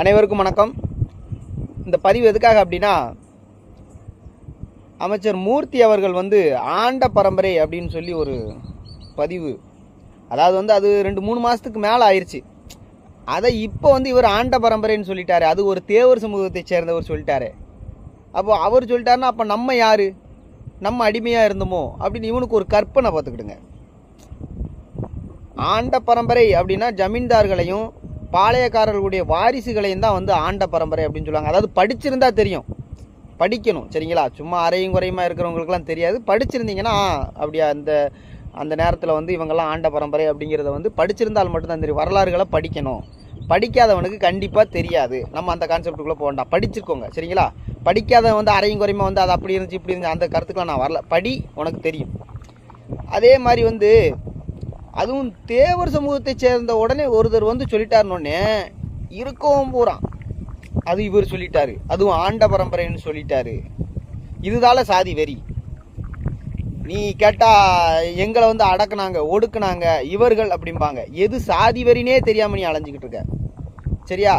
அனைவருக்கும் வணக்கம். இந்த பதிவு எதுக்காக அப்படின்னா அமைச்சர் மூர்த்தி அவர்கள் வந்து ஆண்ட பரம்பரை அப்படின்னு சொல்லி ஒரு பதிவு. அதாவது வந்து அது ரெண்டு மூணு மாதத்துக்கு மேலே ஆயிடுச்சு அதை இப்போ வந்து இவர் ஆண்ட பரம்பரைன்னு சொல்லிட்டாரு. அது ஒரு தேவர் சமூகத்தை சேர்ந்தவர் சொல்லிட்டாரு. அப்போ அவர் சொல்லிட்டாருன்னா அப்போ நம்ம யார்? நம்ம அடிமையாக இருந்தோமோ? அப்படின்னு இவனுக்கு ஒரு கற்பனை பார்த்துக்கிடுங்க. ஆண்ட பரம்பரை அப்படின்னா ஜமீன்தார்களையும் பாளையக்காரர்களுடைய வாரிசுகளையும் தான் வந்து ஆண்ட பரம்பரை அப்படின்னு சொல்லுவாங்க. அதாவது படிச்சிருந்தா தெரியும். படிக்கணும் சரிங்களா? சும்மா அரையும் குறையுமா இருக்கிறவங்களுக்குலாம் தெரியாது. படிச்சிருந்தீங்கன்னா அப்படியா அந்த அந்த நேரத்தில் வந்து இவங்கெல்லாம் ஆண்ட பரம்பரை அப்படிங்கிறத வந்து படிச்சிருந்தால் மட்டும்தான் தெரியும். வரலாறுகளை படிக்கணும். படிக்காதவனுக்கு கண்டிப்பாக தெரியாது. நம்ம அந்த கான்செப்டுக்குள்ளே போக வேண்டாம். படிச்சிருக்கோங்க சரிங்களா? படிக்காதவன் வந்து அரையும் குறையுமா வந்து அது அப்படி இருந்துச்சு இப்படி இருந்துச்சு அந்த கருத்துக்கெலாம் நான் வரல. படி உனக்கு தெரியும். அதே மாதிரி வந்து அதுவும் தேவர் சமூகத்தை சேர்ந்த உடனே ஒருத்தர் வந்து சொல்லிட்டாருனோடனே இருக்கவும் பூரான் அது இவர் சொல்லிட்டாரு. அதுவும் ஆண்ட பரம்பரைன்னு சொல்லிட்டாரு. இதுதால சாதி வெறி. நீ கேட்டால் எங்களை வந்து அடக்குனாங்க ஒடுக்குனாங்க இவர்கள் அப்படிம்பாங்க. எது சாதி வெறினே தெரியாமல் நீ அலைஞ்சிக்கிட்டு இருக்க? சரியா?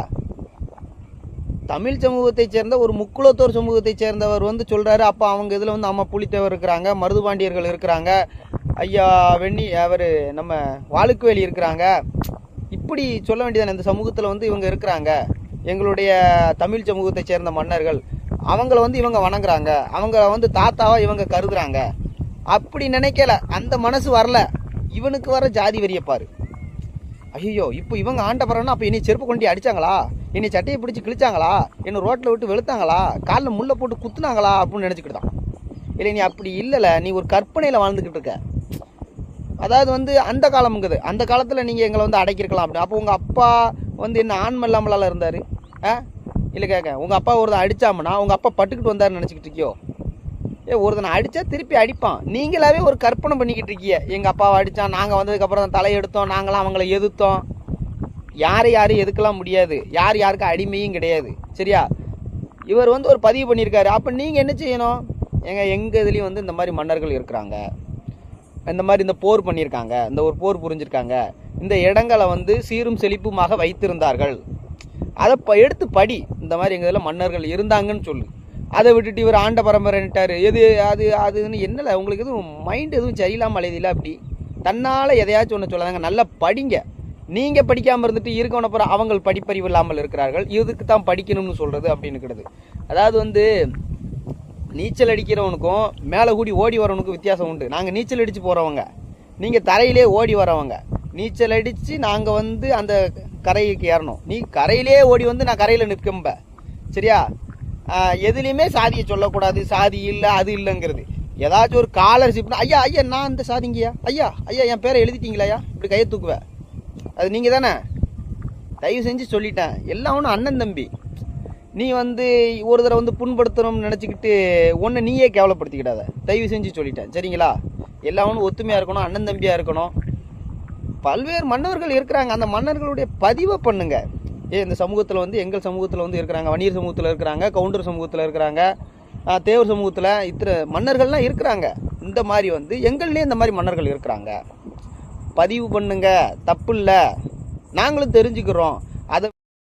தமிழ் சமூகத்தை சேர்ந்த ஒரு முக்குளத்தோர் சமூகத்தை சேர்ந்தவர் வந்து சொல்கிறாரு அப்போ அவங்க இதில் வந்து அம்மா புலித்தேவர் இருக்கிறாங்க மருதுபாண்டியர்கள் இருக்கிறாங்க ஐயா வெண்ணி அவர் நம்ம வாழுக்குவேலி இருக்கிறாங்க. இப்படி சொல்ல வேண்டியதானே இந்த சமூகத்தில் வந்து இவங்க இருக்கிறாங்க. எங்களுடைய தமிழ் சமூகத்தை சேர்ந்த மன்னர்கள் அவங்கள வந்து இவங்க வணங்குறாங்க. அவங்கள வந்து தாத்தாவா இவங்க கருதுறாங்க. அப்படி நினைக்கல அந்த மனசு வரல. இவனுக்கு வர ஜாதி வெறியப்பாரு ஐயோ இப்போ இவங்க ஆண்ட அப்போ என்னை செருப்பு கொண்டு அடிச்சாங்களா? என்னை சட்டையை பிடிச்சி கிழிச்சாங்களா? என்னை ரோட்டில் விட்டு வெளுத்தாங்களா? காலில் முள்ளை போட்டு குத்துனாங்களா? அப்படின்னு நினச்சிக்கிட்டு தான் இல்லை நீ அப்படி இல்லைல்ல நீ ஒரு கற்பனையில் வாழ்ந்துக்கிட்டு இருக்க. அதாவது வந்து அந்த காலம்ங்குது. அந்த காலத்தில் நீங்கள் எங்களை வந்து அடைக்கிருக்கலாம் அப்படி. அப்போ உங்கள் அப்பா வந்து என்ன ஆண்மை இல்லாமலால இருந்தார்? ஆ? இல்லை கேட்க உங்கள் அப்பா ஒருத்தன் அடித்தாமனா உங்கள் அப்பா பட்டுக்கிட்டு வந்தார்னு நினச்சிக்கிட்டு இருக்கியோ? ஏ ஒருத்தனை அடித்தா திருப்பி அடிப்பான். நீங்களாவே ஒரு கற்பனை பண்ணிக்கிட்டு இருக்கீங்க. எங்கள் அப்பாவை அடித்தான் நாங்கள் வந்ததுக்கப்புறம் தலையெடுத்தோம் நாங்களாம் அவங்கள எதிர்த்தோம். யாரை யாரும் எதுக்கலாம் முடியாது. யார் யாருக்கும் அடிமையும் கிடையாது. சரியா? இவர் வந்து ஒரு பதிவு பண்ணியிருக்காரு. அப்போ நீங்கள் என்ன செய்யணும்? எங்கள் எங்கள் இதுலேயும் வந்து இந்த மாதிரி மன்னர்கள் இருக்கிறாங்க. இந்த மாதிரி இந்த போர் பண்ணியிருக்காங்க இந்த ஒரு போர் புரிஞ்சிருக்காங்க இந்த இடங்களை வந்து சீரும் செழிப்புமாக வைத்திருந்தார்கள். அதை ப எடுத்து படி. இந்த மாதிரி எங்கள் இதில் மன்னர்கள் இருந்தாங்கன்னு சொல்லு. அதை விட்டுட்டு இவர் ஆண்ட பரம்பரைன்ட்டார் எது அது அதுன்னு என்னல உங்களுக்கு எதுவும் மைண்ட் எதுவும் சரியில்லாமல் அழையதில்லை அப்படி? தன்னால் எதையாச்சும் ஒன்று சொல்லாதாங்க. நல்லா படிங்க. நீங்கள் படிக்காமல் இருந்துட்டு இருக்கவன பிற அவங்க படிப்பறிவு இல்லாமல் இருக்கிறார்கள். இதுக்கு தான் படிக்கணும்னு சொல்கிறது அப்படின்னு கிடது அதாவது வந்து நீச்சல் அடிக்கிறவனுக்கும் மேலே கூடி ஓடி வரவனுக்கும் வித்தியாசம் உண்டு. நாங்கள் நீச்சல் அடித்து போகிறவங்க நீங்கள் தரையிலே ஓடி வரவங்க. நீச்சல் அடித்து நாங்கள் வந்து அந்த கரைக்கு ஏறணும். நீ கரையிலே ஓடி வந்து நான் கரையில் நிற்கம்ப. சரியா? எதுலேயுமே சாதியை சொல்லக்கூடாது. சாதி இல்லை அது இல்லைங்கிறது. ஏதாச்சும் ஒரு காலர்ஷிப்னா ஐயா ஐயா நான் அந்த சாதிங்கய்யா ஐயா ஐயா என் பேரை எழுதிட்டீங்களாயா இப்படி கையை தூக்குவேன் அது நீங்கள் தானே தயவு செஞ்சு சொல்லிட்டேன். எல்லாம் ஒன்றும் அண்ணன் தம்பி. நீ வந்து ஒரு தடவை வந்து புண்படுத்தணும்னு நினச்சிக்கிட்டு ஒன்று நீயே கேவலப்படுத்திக்கிடாத. தயவு செஞ்சு சொல்லிட்டேன். சரிங்களா? எல்லா ஒன்றும் ஒத்துமையாக இருக்கணும் அண்ணன் தம்பியாக இருக்கணும். பல்வேறு மன்னர்கள் இருக்கிறாங்க. அந்த மன்னர்களுடைய பதிவை பண்ணுங்க. ஏ இந்த சமூகத்தில் வந்து எங்கள் சமூகத்தில் வந்து இருக்கிறாங்க வணிகர் சமூகத்தில் இருக்கிறாங்க கவுண்டர் சமூகத்தில் இருக்கிறாங்க தேவர் சமூகத்தில் இத்தனை மன்னர்கள்லாம் இருக்கிறாங்க. இந்த மாதிரி வந்து எங்கள்லேயே இந்த மாதிரி மன்னர்கள் இருக்கிறாங்க. பதிவு பண்ணுங்க. தப்பு இல்லை நாங்களும் தெரிஞ்சுக்கிறோம்.